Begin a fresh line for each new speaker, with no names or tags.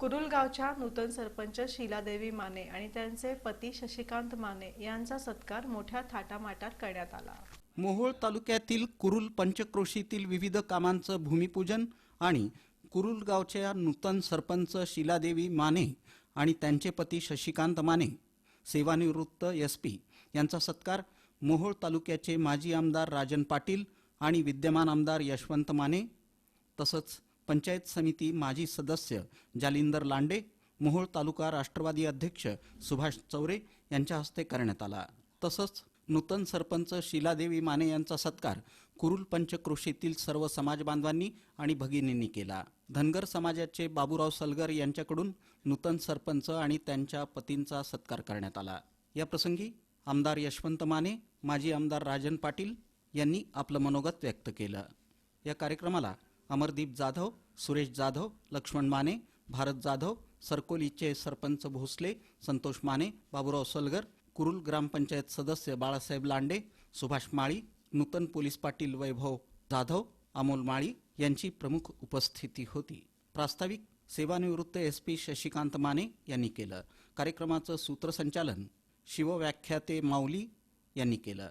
कुरुल गावच्या नूतन सरपंच शीलादेवी माने आणि त्यांचे पती शशिकांत माने यांचा सत्कार मोठ्या थाटामाटात करण्यात आला.
मोहोळ तालुक्यातील कुरुल पंचक्रोशीतील विविध कामांचं भूमिपूजन आणि कुरुल गावच्या नूतन सरपंच शिलादेवी माने आणि त्यांचे पती शशिकांत माने सेवानिवृत्त एस पी यांचा सत्कार मोहोळ तालुक्याचे माजी आमदार राजन पाटील आणि विद्यमान आमदार यशवंत माने तसंच पंचायत समिती माजी सदस्य जालिंदर लांडे मोहोळ तालुका राष्ट्रवादी अध्यक्ष सुभाष चौरे यांच्या हस्ते करण्यात आला. तसंच नूतन सरपंच शिलादेवी माने यांचा सत्कार कुरुल पंचक्रोशीतील सर्व समाज बांधवांनी आणि भगिनींनी केला. धनगर समाजाचे बाबूराव सलगर यांच्याकडून नूतन सरपंच आणि त्यांच्या पतींचा सत्कार करण्यात आला. या प्रसंगी आमदार यशवंत माने माजी आमदार राजन पाटील यांनी आपलं मनोगत व्यक्त केलं. या कार्यक्रमाला अमरदीप जाधव सुरेश जाधव लक्ष्मण माने भारत जाधव सरकोलीचे सरपंच भोसले संतोष माने बाबूराव सलगर कुरुल ग्रामपंचायत सदस्य बाळासाहेब लांडे सुभाष माळी नूतन पोलीस पाटील वैभव जाधव अमोल माळी यांची प्रमुख उपस्थिती होती. प्रास्ताविक सेवानिवृत्त एस पी शशिकांत माने यांनी केलं. कार्यक्रमाचं सूत्रसंचालन शिवव्याख्याते माऊली यांनी केलं.